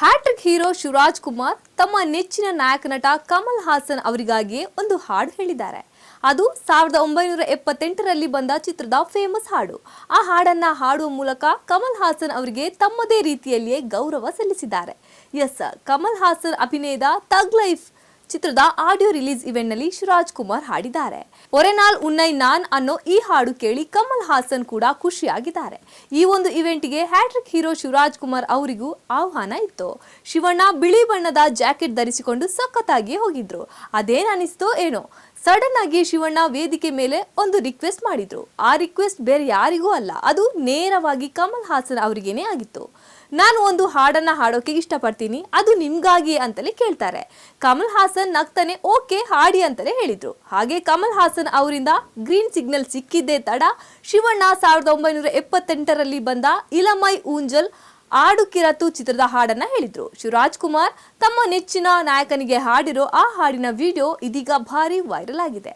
Hat trick hero Shivaraj Kumar ತಮ್ಮ ನೆಚ್ಚಿನ ನಾಯಕ ನಟ ಕಮಲ್ ಹಾಸನ್ ಅವರಿಗಾಗಿಯೇ ಒಂದು ಹಾಡು ಹೇಳಿದ್ದಾರೆ. ಅದು ಸಾವಿರದ ಒಂಬೈನೂರ ಎಪ್ಪತ್ತೆಂಟರಲ್ಲಿ ಬಂದ ಚಿತ್ರದ ಫೇಮಸ್ ಹಾಡು. ಆ ಹಾಡನ್ನ ಹಾಡುವ ಮೂಲಕ ಕಮಲ್ ಹಾಸನ್ ಅವರಿಗೆ ತಮ್ಮದೇ ರೀತಿಯಲ್ಲಿಯೇ ಗೌರವ ಸಲ್ಲಿಸಿದ್ದಾರೆ. ಎಸ್, ಕಮಲ್ ಹಾಸನ್ ಅಭಿನಯದ ತಗ್ ಲೈಫ್ ಚಿತ್ರದ ಆಡಿಯೋ ರಿಲೀಸ್ ಇವೆಂಟ್ನಲ್ಲಿ ಶಿವರಾಜ್ ಕುಮಾರ್ ಹಾಡಿದ್ದಾರೆ. ಒರೆನಾಲ್ ಉನ್ನೈ ನಾನ್ ಅನ್ನೋ ಈ ಹಾಡು ಕೇಳಿ ಕಮಲ್ ಹಾಸನ್ ಕೂಡ ಖುಷಿಯಾಗಿದ್ದಾರೆ. ಈ ಒಂದು ಇವೆಂಟ್ಗೆ hat trick hero Shivaraj Kumar ಅವರಿಗೂ ಆಹ್ವಾನ ಇತ್ತು. ಶಿವಣ್ಣ ಬಿಳಿ ಬಣ್ಣದ ಜಾಕೆಟ್ ಧರಿಸಿಕೊಂಡು ಸಖತ್ತಾಗಿ ಹೋಗಿದ್ರು. ಅದೇನ್ ಏನೋ. ಸಡನ್ ಆಗಿ ಶಿವಣ್ಣ ವೇದಿಕೆ ಮೇಲೆ ಒಂದು ರಿಕ್ವೆಸ್ಟ್ ಮಾಡಿದ್ರು. ಆ ರಿಕ್ವೆಸ್ಟ್ ಬೇರೆ ಯಾರಿಗೂ ಅಲ್ಲ, ಅದು ನೇರವಾಗಿ ಕಮಲ್ ಹಾಸನ್ ಅವರಿಗೇನೆ ಆಗಿತ್ತು. ನಾನು ಒಂದು ಹಾಡನ್ನ ಹಾಡೋಕೆ ಇಷ್ಟಪಡ್ತೀನಿ, ಅದು ನಿಮ್ಗಾಗಿ ಅಂತಲೇ ಕೇಳ್ತಾರೆ. ಕಮಲ್ ಹಾಸನ್ ನಗ್ತಾನೆ, ಓಕೆ, ಹಾಡಿ ಅಂತಲೇ ಹೇಳಿದ್ರು. ಹಾಗೆ ಕಮಲ್ ಹಾಸನ್ ಅವರಿಂದ ಗ್ರೀನ್ ಸಿಗ್ನಲ್ ಸಿಕ್ಕಿದ್ದೇ ತಡ, ಶಿವಣ್ಣ ಸಾವಿರದ ಒಂಬೈನೂರ ಎಪ್ಪತ್ತೆಂಟರಲ್ಲಿ ಬಂದ ಇಲಮೈ ಊಂಜಲ್ ಆಡು ಕಿರತು ಚಿತ್ರದ ಹಾಡನ್ನ ಹೇಳಿದ್ರು. ಶಿವರಾಜ್ ಕುಮಾರ್ ತಮ್ಮ ನೆಚ್ಚಿನ ನಾಯಕನಿಗೆ ಹಾಡಿರೋ ಆ ಹಾಡಿನ ವಿಡಿಯೋ ಇದೀಗ ಭಾರಿ ವೈರಲ್ ಆಗಿದೆ.